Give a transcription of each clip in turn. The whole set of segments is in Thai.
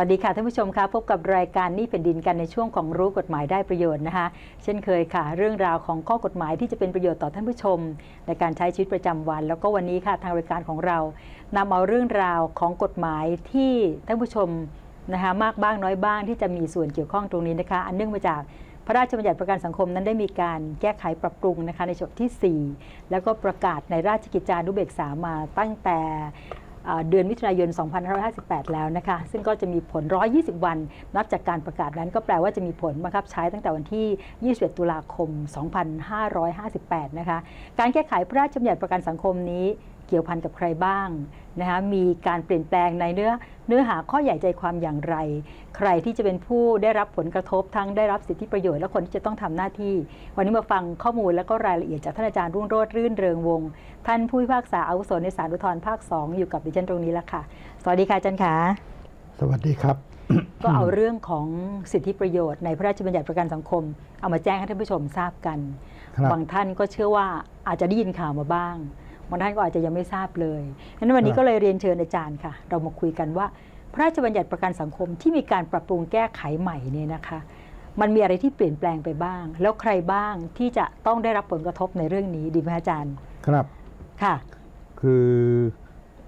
สวัสดีค่ะท่านผู้ชมคะพบกับรายการนี่เป็นดินกันในช่วงของรู้กฎหมายได้ประโยชน์นะคะ เช่นเคยค่ะ เรื่องราวของข้อกฎหมายที่จะเป็นประโยชน์ต่อท่านผู้ชม ในการใช้ชีวิตประจำวัน แล้วก็วันนี้ค่ะทางรายการของเรานำเอาเรื่องราวของกฎหมายที่ท่านผู้ชมนะคะมากบ้างน้อยบ้างที่จะมีส่วนเกี่ยวข้องตรงนี้นะคะ อันเนื่องมาจากพระราชบัญญัติประกันสังคมนั้นได้มีการแก้ไขปรับปรุงนะคะในฉบับที่ 4 แล้วก็ประกาศในราชกิจจานุเบกษามาตั้งแต่ เดือนมิถุนายน 2558 แล้วนะคะ ซึ่งก็จะมีผล 120 วัน นับจากการประกาศนั้นก็แปลว่าจะมีผลบังคับใช้ตั้งแต่วันที่ 21 ตุลาคม 2558 นะคะ การแก้ไขพระราชบัญญัติประกันสังคมนี้ เกี่ยวพันกับใครบ้างนะคะมีการเปลี่ยนแปลงในเนื้อเนื้อหาข้อใหญ่ใจความอย่างไร ใครที่จะเป็นผู้ได้รับผลกระทบทั้งได้รับสิทธิประโยชน์และคนที่จะต้องทำหน้าที่ วันนี้มาฟังข้อมูลและก็รายละเอียดจากท่านอาจารย์รุ่งโรจน์รื่นเริงวงศ์ท่านผู้พิพากษาอาวุโสในศาลอุทธรภาค 2 อยู่กับดิฉันตรงนี้แล้วค่ะ สวัสดีค่ะอาจารย์ขาสวัสดีครับ ก็เอาเรื่องของสิทธิประโยชน์ในพระราชบัญญัติประกันสังคม เอามาแจ้งให้ท่านผู้ชมทราบกันครับบางท่านก็เชื่อว่าอาจจะได้ยินข่าวมาบ้าง บางท่านก็อาจจะยังไม่ทราบเลยงั้นวันนี้ครับก็เลยเรียนเชิญอาจารย์ค่ะ เรามาคุยกันว่า พระราชบัญญัติประกันสังคมที่มีการปรับปรุงแก้ไขใหม่เนี่ยนะคะ มันมีอะไรที่เปลี่ยนแปลงไปบ้าง แล้วใครบ้างที่จะต้องได้รับผลกระทบในเรื่องนี้ดีไหมอาจารย์ ครับค่ะ คือ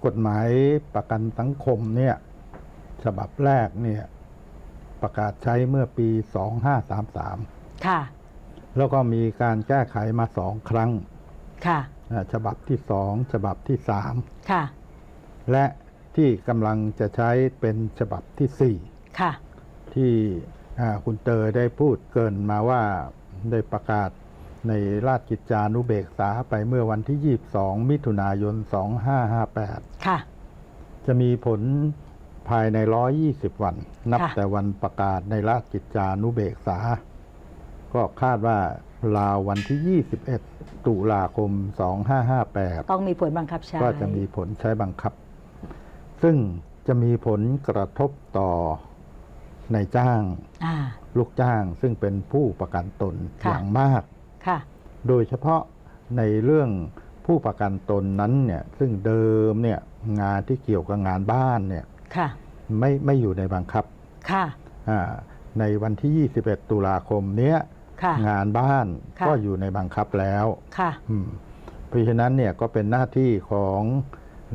กฎหมายประกันสังคมเนี่ยฉบับแรกเนี่ยประกาศใช้เมื่อปี 2533 ค่ะ แล้วก็มีการแก้ไขมาสองครั้ง ค่ะอ่า ฉบับที่สองฉบับที่สามค่ะและที่กำลังจะใช้เป็นฉบับที่สี่ค่ะที่อ่าคุณเตยได้พูดเกรินมาว่าได้ประกาศในราชกิจจานุเบกษาไปเมื่อวันที่ 22 มิถุนายน 2558 ค่ะ จะมีผลภายใน 120 วัน นับค่ะแต่วันประกาศในราชกิจจานุเบกษา ก็คาดว่าราววันที่ 21 ตุลาคม 2558 ต้องมีผลบังคับใช้ ก็จะมีผลใช้บังคับ ซึ่งจะมีผลกระทบต่อในายจ้างอ่าลูกจ้างซึ่งเป็นผู้ประกันตนค่ะอย่างมากค่ะโดยเฉพาะในเรื่องผู้ประกันตนนั้นเนี่ยซึ่งเดิมเนี่ยงานที่เกี่ยวกับงานบ้านเนี่ยค่ะไม่ไม่อยู่ในบังคับค่ะอ่าในวันที่ 21 ตุลาคมเนี้ย ค่ะงานบ้านค่ะ ก็อยู่ในบังคับแล้วค่ะ อืมเพราะฉะนั้นเนี่ยก็เป็นหน้าที่ของ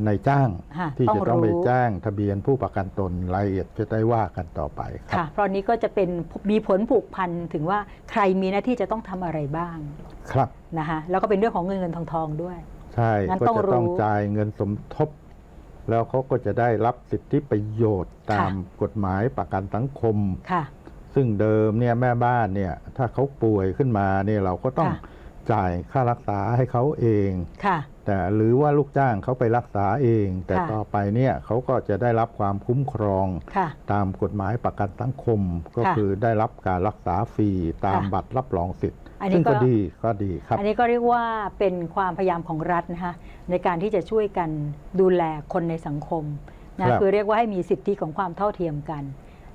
นายจ้างค่ะที่ต้องจะต้องไปรู้แจ้งทะเบียนผู้ประกันตนรายละเอียดจะได้ว่ากันต่อไปครัค่ะบเพราะนี้ก็จะเป็นมีผลผูกพันถึงว่าใครมีหน้าที่จะต้องทำอะไรบ้างครับนะคะแล้วก็เป็นเรื่องของเงินเงินทองทองด้วย ใช่งั้นก็ต้องจะต้องรู้จ่ายเงินสมทบ แล้วเขาก็จะได้รับสิทธิประโยชน์ตามกฎหมายประกันสังคม ค่ะ ซึ่งเดิมเนี่ยแม่บ้านเนี่ยถ้าเขาป่วยขึ้นมาเนี่ยเราก็ต้องค่ะ จ่ายค่ารักษาให้เขาเอง ค่ะ แต่หรือว่าลูกจ้างเขาไปรักษาเอง แต่ค่ะ ต่อไปเนี่ยเขาก็จะได้รับความคุ้มครอง ค่ะ ตามกฎหมายประกันสังคม ก็ค่ะคือได้รับการรักษาฟรีตามค่ะบัตรรับรองสิทธิ์ อันนี้ซึ่งก็ ก็ดีก็ดีครับ อันนี้ก็เรียกว่าเป็นความพยายามของรัฐนะคะในการที่จะช่วยกันดูแลคนในสังคมนะครับคือเรียกว่าให้มีสิทธิของความเท่าเทียมกัน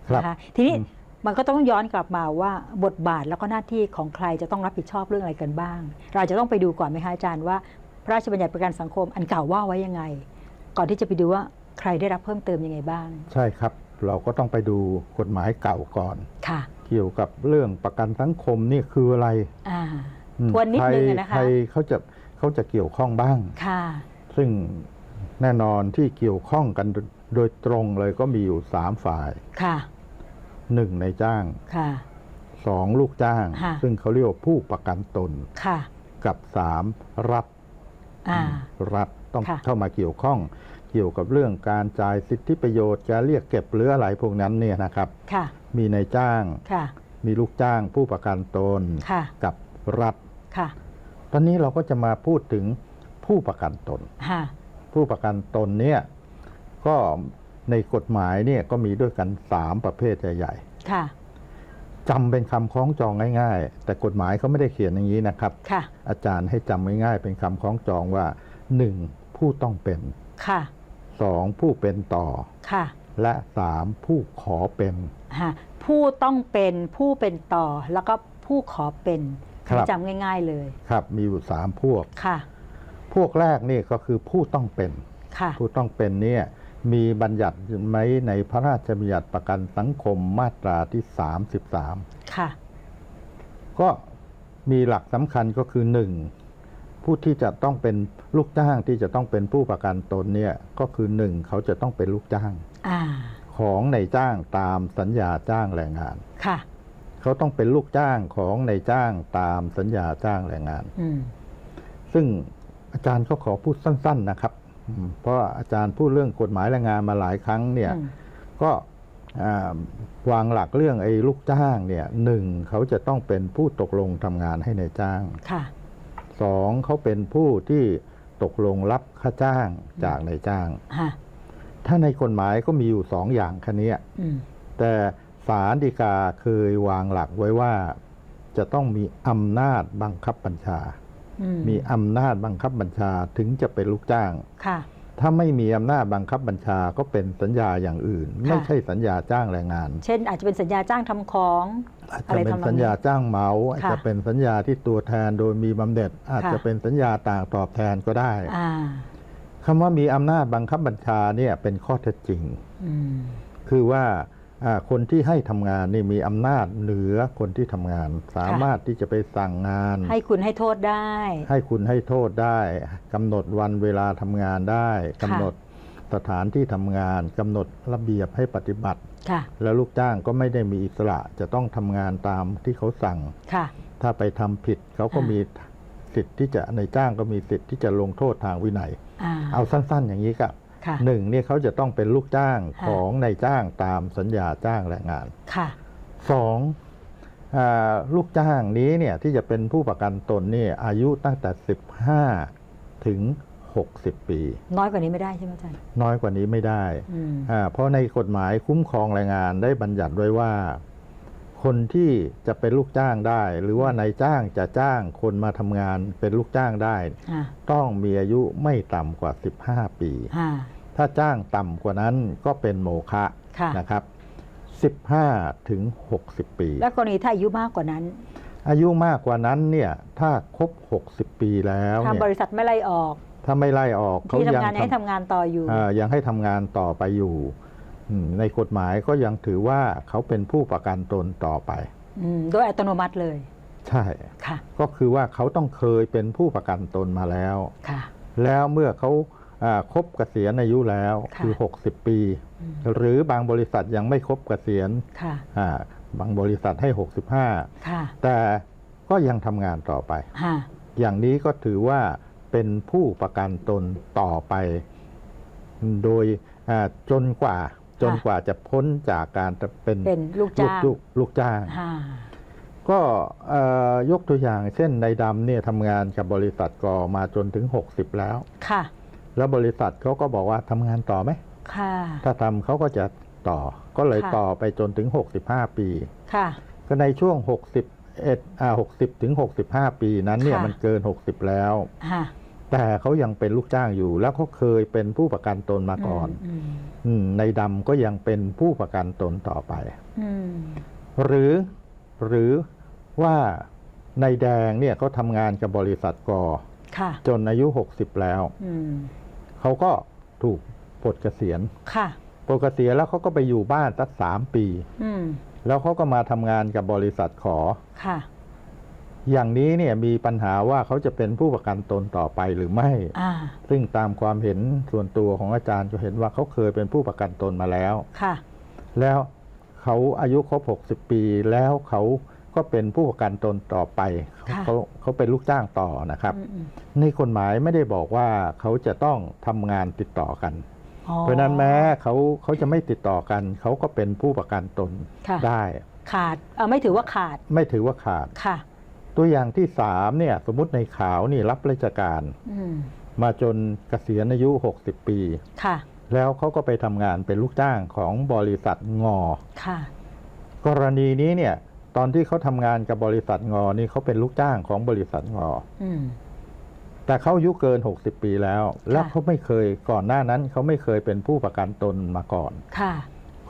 ครับนะคะทีนี้อืม มันก็ต้องย้อนกลับมาว่าบทบาทแล้วก็หน้าที่ของใครจะต้องรับผิดชอบเรื่องอะไรกันบ้าง เราจะต้องไปดูก่อนไหมคะอาจารย์ว่า พระราชบัญญัติประกันสังคมอันเก่าว่าไว้ยังไง ก่อนที่จะไปดูว่าใครได้รับเพิ่มเติมยังไงบ้าง ใช่ครับ เราก็ต้องไปดูกฎหมายเก่าก่อนค่ะ เกี่ยวกับเรื่องประกันสังคมนี่คืออะไรอ่าอืมทวนนิดนึงใครอะนะคะใครเขาจะเขาจะเกี่ยวข้องบ้างค่ะ ซึ่งแน่นอนที่เกี่ยวข้องกันโดโดยตรงเลยก็มีอยู่สามฝ่ายค่ะ หนึ่งในจ้างค่ะสองลูกจ้าง ค่ะ ซึ่งเขาเรียกว่าผู้ประกันตน ค่ะ กับสามรัฐอ่า รัฐต้องค่ะ เข้ามาเกี่ยวข้อง เกี่ยวกับเรื่องการจ่ายสิทธิประโยชน์จะเรียกเก็บหรืออะไรพวกนั้นเนี่ยนะครับ ค่ะมีในจ้าง ค่ะมีลูกจ้าง ผู้ประกันตน ค่ะกับรัฐ ค่ะตอนนี้เราก็จะมาพูดถึงผู้ประกันตน ค่ะผู้ประกันตนเนี่ยก็ ในกฎหมายเนี่ยก็มีด้วยกันสามประเภทใหญ่ค่ะๆจำเป็นคำคล้องจองง่าย ๆ แต่กฎหมายเขาไม่ได้เขียนอย่างนี้นะครับค่ะอาจารย์ให้จำง่ายๆเป็นคำคล้องจองว่าหนึ่งผู้ต้องเป็นค่ะสองผู้เป็นต่อค่ะและสามผู้ขอเป็นฮะผู้ต้องเป็นผู้เป็นต่อแล้วก็ผู้ขอเป็นครับจำง่าย ๆเลย ครับมีอยู่สามพวกค่ะ พวกแรกนี่ก็คือผู้ต้องเป็นค่ะผู้ต้องเป็นเนี่ย มีบัญญัติไหมในพระราชบัญญัติประกันสังคมมาตราที่ 33 ค่ะ ก็มีหลักสำคัญก็คือหนึ่งผู้ที่จะต้องเป็นลูกจ้างที่จะต้องเป็นผู้ประกันตนเนี่ยก็คือหนึ่งเขาจะต้องเป็นลูกจ้างอ่าของในายจ้างตามสัญญาจ้างแรงงาน ค่ะ เขาต้องเป็นลูกจ้างของในายจ้างตามสัญญาจ้างแรงงานอืมซึ่งอาจารย์ก็ขอพูดสั้น ๆนะครับอืม เพราะว่าอาจารย์พูดเรื่องกฎหมายแรงงานมาหลายครั้งเนี่ยอืมก็อ่าวางหลักเรื่องไอ้ลูกจ้างเนี่ยหนึ่งเขาจะต้องเป็นผู้ตกลงทำงานให้ในายจ้างค่ะสองเขาเป็นผู้ที่ตกลงรับค่าจ้างจากนายจ้างฮะถ้าในกฎหมายก็มีอยู่สองอย่างคันนี้ยอืมแต่ศาลฎีกาเคยวางหลักไว้ว่าจะต้องมีอำนาจบังคับบัญชาอื มีอำนาจบังคับบัญชาถึงจะเป็นลูกจ้างค่ะถ้าไม่มีอำนาจบังคับบัญชาก็เป็นสัญญาอย่างอื่น ไม่ใช่สัญญาจ้างแรงงาน เช่น อาจจะเป็นสัญญาจ้างทำของอาจอะจะไรเป็นทำนองนี้สัญญาจ้างเหมาอาจค่ะจะเป็นสัญญาที่ตัวแทนโดยมีบำเหน็จ อาจค่ะจะเป็นสัญญาต่างตอบแทนก็ได้อ่าคำว่ามีอำนาจบังคับบัญชาเนี่ยเป็นข้อเท็จจริงอืมคือว่าอ่า คนที่ให้ทำงานนี่มีอำนาจเหนือคนที่ทำงาน สามารถที่จะไปสั่งงาน ให้คุณให้โทษได้ ให้คุณให้โทษได้กำหนดวันเวลาทำงานได้กำหนดสถานที่ทำงานกำหนดระเบียบให้ปฏิบัติค่ะแล้วลูกจ้างก็ไม่ได้มีอิสระจะต้องทำงานตามที่เขาสั่งค่ะถ้าไปทำผิดเขาก็อ่ามีมีสิทธิ์ที่จะในจ้างก็มีสิทธิ์ที่จะลงโทษทางวินัยอ่าเอาสั้น ๆ อย่างนี้ครับค่ะ หนึ่งเนี่ยเขาจะต้องเป็นลูกจ้างค่ะของในายจ้างตามสัญญาจ้างแรงงานค่ะสองอาลูกจ้างนี้เนี่ยที่จะเป็นผู้ประกันตนนี่อายุตั้งแต่ 15 ถึง 60 ปี น้อยกว่านี้ไม่ได้ใช่ไหมอาจารย์น้อยกว่านี้ไม่ได้อืมอ่าเพราะในกฎหมายคุ้มครองแรงงานได้บัญญัติไว้ว่า คนที่จะเป็นลูกจ้างได้ หรือว่านายจ้างจะจ้างคนมาทำงานเป็นลูกจ้างได้อ่าต้องมีอายุไม่ต่ำกว่า 15 ปีอ่าถ้าจ้างต่ำกว่านั้นก็เป็นโมฆะค่ะนะครับ 15 ถึง 60 ปี และกรณีถ้าอายุมากกว่านั้น อายุมากกว่านั้นเนี่ยถ้าครบ 60 ปีแล้วทางเนี่ยบริษัทไม่ไล่ออก ถ้าไม่ไล่ออกเขาที่ทำยังงานยังให้ทำงานต่ออยู่อ่ายังให้ทำงานต่อไปอยู่อืม ในกฎหมายก็ยังถือว่าเขาเป็นผู้ประกันตนต่อไปอืมโดยอัตโนมัติเลย ใช่ค่ะ ก็คือว่าเขาต้องเคยเป็นผู้ประกันตนมาแล้วค่ะ แล้วเมื่อเขาอ่าครบเกษียณอายุแล้วค่ะคือ 60 ปีอืมหรือบางบริษัทยังไม่ครบเกษียณค่ะอ่าบางบริษัทให้ 65ค่ะแต่ก็ยังทำงานต่อไปฮะอย่างนี้ก็ถือว่าเป็นผู้ประกันตนต่อไป โดยอ่าจนกว่า จนกว่าจะพ้นจากการเป็นเป็นลูกลูกจ้างลูกลูกจ้างฮะก็เอ่อยกตัวอย่างเช่นในดำเนี่ยทำงานกับบริษัทกอมาจนถึง 60 แล้ว ค่ะ แล้วบริษัทเขาก็บอกว่าทำงานต่อไหมค่ะ ถ้าทำเขาก็จะต่อ ก็เลยค่ะต่อไปจนถึง 65 ปี ค่ะ ก็ในช่วง61อ่า60ถึง65ปีนั้นเนี่ยค่ะมันเกิน60แล้วฮะ แต่เขายังเป็นลูกจ้างอยู่ แล้วเขาเคยเป็นผู้ประกันตนมาก่อนอืมอืมในดำก็ยังเป็นผู้ประกันตนต่อไปอืมหรือหรือว่าในแดงเนี่ยเขาทำงานกับบริษัทกอค่ะจนอายุ60แล้วอืมเขาก็ถูกปลดเกษียณค่ะปลดเกษียณแล้วเขาก็ไปอยู่บ้านสักสามปีอืมแล้วเขาก็มาทำงานกับบริษัทขอค่ะ อย่างนี้เนี่ยมีปัญหาว่าเขาจะเป็นผู้ประกันตนต่อไปหรือไม่อ่าซึ่งตามความเห็นส่วนตัวของอาจารย์ก็เห็นว่าเขาเคยเป็นผู้ประกันตนมาแล้ว ค่ะ แล้วเขาอายุครบ 60 ปีแล้วเขาก็เป็นผู้ประกันตนต่อไปค่ะเขาเขาเป็นลูกจ้างต่อนะครับอืมอืมในกฎหมายไม่ได้บอกว่าเขาจะต้องทำงานติดต่อกันอ๋อเพราะฉะนั้นแม้เขาเขาจะไม่ติดต่อกัน เขาก็เป็นผู้ประกันตนค่ะได้ ขาดเออไม่ถือว่าขาด ไม่ถือว่าขาดค่ะ ตัวอย่างที่สามเนี่ยสมมติในขาวนี่รับราชการอืมมาจนเกษียณอายุ 60 ปีค่ะ แล้วเขาก็ไปทำงานเป็นลูกจ้างของบริษัทงอค่ะ กรณีนี้เนี่ย ตอนที่เขาทำงานกับบริษัทงอนี่เขาเป็นลูกจ้างของบริษัทงออืมแต่เขาอายุเกิน 60 ปีแล้ว แล้วเขาไม่เคยก่อนหน้านั้นเขาไม่เคยเป็นผู้ประกันตนมาก่อนค่ะ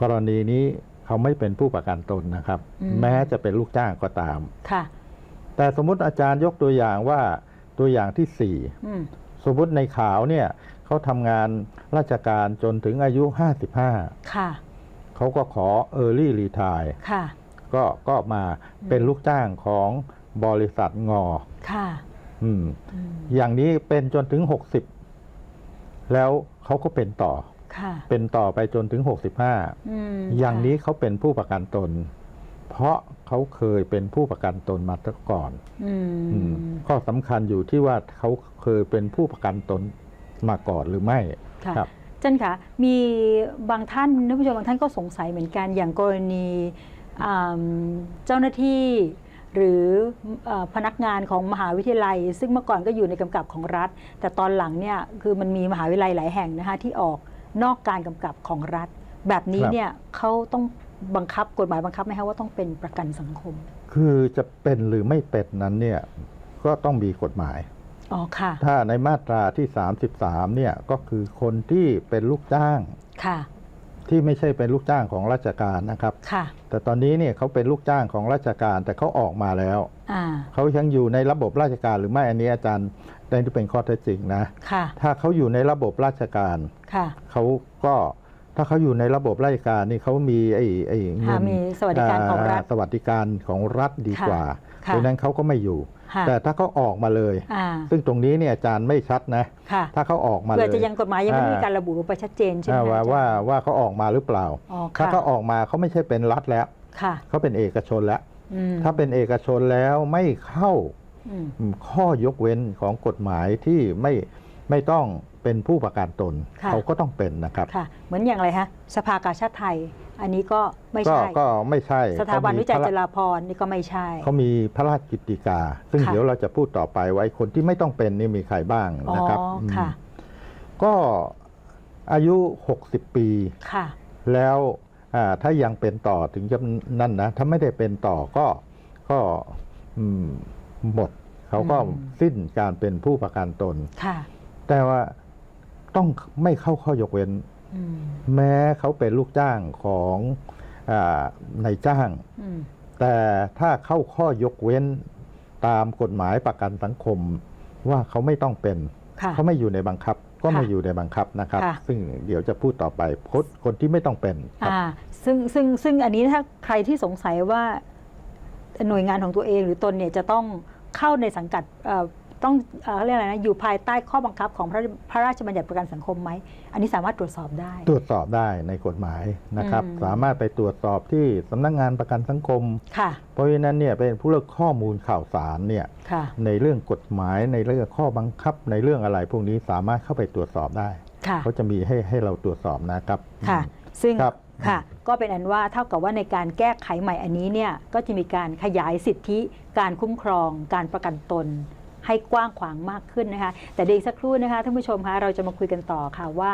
กรณีนี้เขาไม่เป็นผู้ประกันตนนะครับอืมแม้จะเป็นลูกจ้างก็ตามค่ะ แต่สมมติอาจารย์ยกตัวอย่างว่าตัวอย่างที่สี่อืมสมมติในขาวเนี่ยเขาทำงานราชการจนถึงอายุ55ค่ะเขาก็ขอ Early Retire ค่ะก็ก็มาเป็นลูกจ้างของบริษัทงอค่ะอืมอืมอย่างนี้เป็นจนถึง60แล้วเขาก็เป็นต่อค่ะเป็นต่อไปจนถึง65อืมอย่างค่ะนี้เขาเป็นผู้ประกันตน เพราะ เขาเคยเป็นผู้ประกันตนมาก่อนอือืมมข้อสำคัญอยู่ที่ว่าเขาเคยเป็นผู้ประกันตนมาก่อนหรือไม่ค่ะครับเจนคะมีบางท่านท่านผู้ชมบางท่านก็สงสัยเหมือนกันอย่างกรณีอ่าเจ้าหน้าที่หรือเอ่อพนักงานของมหาวิทยาลัย ซึ่งเมื่อก่อนก็อยู่ในกำกับของรัฐ แต่ตอนหลังเนี่ยคือมันมีมหาวิทยาลัยหลายแห่งนะคะที่ออกนอกการกำกับของรัฐ แบบนี้ครับเนี่ยเขาต้อง บังคับกฎหมายบังคับไหมคะว่าต้องเป็นประกันสังคม คือจะเป็นหรือไม่เป็นนั้นเนี่ยก็ต้องมีกฎหมาย อ๋อค่ะ ถ้าในมาตราที่ 33เนี่ยก็คือคนที่เป็นลูกจ้าง ค่ะ ที่ไม่ใช่เป็นลูกจ้างของราชการนะครับ ค่ะ แต่ตอนนี้เนี่ยเขาเป็นลูกจ้างของราชการ แต่เขาออกมาแล้ว อ่า เขายังอยู่ในระบบราชการหรือไม่อันนี้อาจารย์ได้ที่เป็นข้อเท็จจริงนะ ค่ะ ถ้าเขาอยู่ในระบบราชการ ค่ะ เขาก็ ถ้าเขาอยู่ในระบบราชการนี่เขามีไอ้ไอ้เงิอ่านมีสวัสดิการของรัฐาสวัสดิการของรัฐดีกว่าค่ะดังนั้นเขาก็ไม่อยู่ค่ะแต่ถ้าเขาออกมาเลยอ่าซึ่งตรงนี้เนี่ยอาจารย์ไม่ชัดนะค่ะถ้าเขาออกมาเลเพื่อยจะยังกฎหมายยังไม่ได้มีอ่าการระบุลงไปชัดเจนใช่ไหมอ่าคะว่าอาจารย์ว่าว่าเขาออกมาหรือเปล่าอ๋อถ้าค่ะเขาออกมาเขาไม่ใช่เป็นรัฐแล้วค่ะเขาเป็นเอกชนแล้วอืมถ้าเป็นเอกชนแล้วไม่เข้าอืมอืมข้อยกเว้นของกฎหมายที่ไม่ไม่ต้อง เป็นผู้ประกันตนค่ะเขาก็ต้องเป็นนะครับค่ะเหมือนอย่างไรฮะสภากาชาติไทย อันนี้ก็ไม่ก็ใช่ก็ไม่ใช่ สถาบันเขมีวิจัยพระจราพรนี่ก็ไม่ใช่ เขามีพระราชกิจติกา ซึ่งค่ะเดี๋ยวเราจะพูดต่อไปว่าไอ้คนที่ไม่ต้องเป็นนี่มีใครบ้างอ๋อนะครับมค่ะก็อายุ 60 ปีค่ะแล้วอ่าถ้ายังเป็นต่อถึงจะนั่นนะ ถ้าไม่ได้เป็นต่อก็ก็อืมหมด เขาก็อืมสิ้นการเป็นผู้ประกันตนค่ะแต่ว่า ต้องไม่เข้าข้อยกเว้นอืมแม้เขาเป็นลูกจ้างของอานายจ้างอืมแต่ถ้าเข้าข้อยกเว้นตามกฎหมายประกันสังคมว่าเขาไม่ต้องเป็นค่ะเขาไม่อยู่ในบังคับ ก็ไม่ค่ะอยู่ในบังคับนะครับค่ะซึ่งเดี๋ยวจะพูดต่อไปคนคนที่ไม่ต้องเป็นครับอ่าซึ่งซึ่งซึ่งอันนี้ถ้าใครที่สงสัยว่าหน่วยงานของตัวเองหรือตนเนี่ยจะต้องเข้าในสังกัดเอ่อ ต้องเอ่อเขาเรียกอะไรนะอยู่ภายใต้ข้อบังคับของพระพระราชบัญญัติประกันสังคมไหม อันนี้สามารถตรวจสอบได้ ตรวจสอบได้ในกฎหมายนะครับ อืม สามารถไปตรวจสอบที่สำนักงานประกันสังคม ค่ะเพราะฉะนั้นเนี่ยเป็นผู้เลือกข้อมูลข่าวสารเนี่ยค่ะ ในเรื่องกฎหมายในเรื่องข้อบังคับในเรื่องอะไร พวกนี้สามารถเข้าไปตรวจสอบได้ค่ะ เขาจะมีให้ให้เราตรวจสอบนะครับ ค่ะ ซึ่ง ครับค่ะ ก็เป็นอันว่าเท่ากับว่าในการแก้ไขใหม่อันนี้เนี่ย ก็จะมีการขยายสิทธิ การคุ้มครอง การประกันตน ให้กว้างขวางมากขึ้นนะคะ แต่เดี๋ยวอีกสักครู่นะคะท่านผู้ชมคะเราจะมาคุยกันต่อค่ะว่า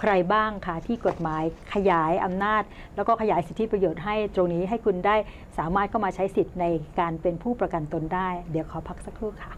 ใครบ้างคะที่กฎหมายขยายอำนาจ แล้วก็ขยายสิทธิประโยชน์ให้ตรงนี้ให้คุณได้สามารถเข้ามาใช้สิทธิ์ในการเป็นผู้ประกันตนได้ เดี๋ยวขอพักสักครู่ค่ะ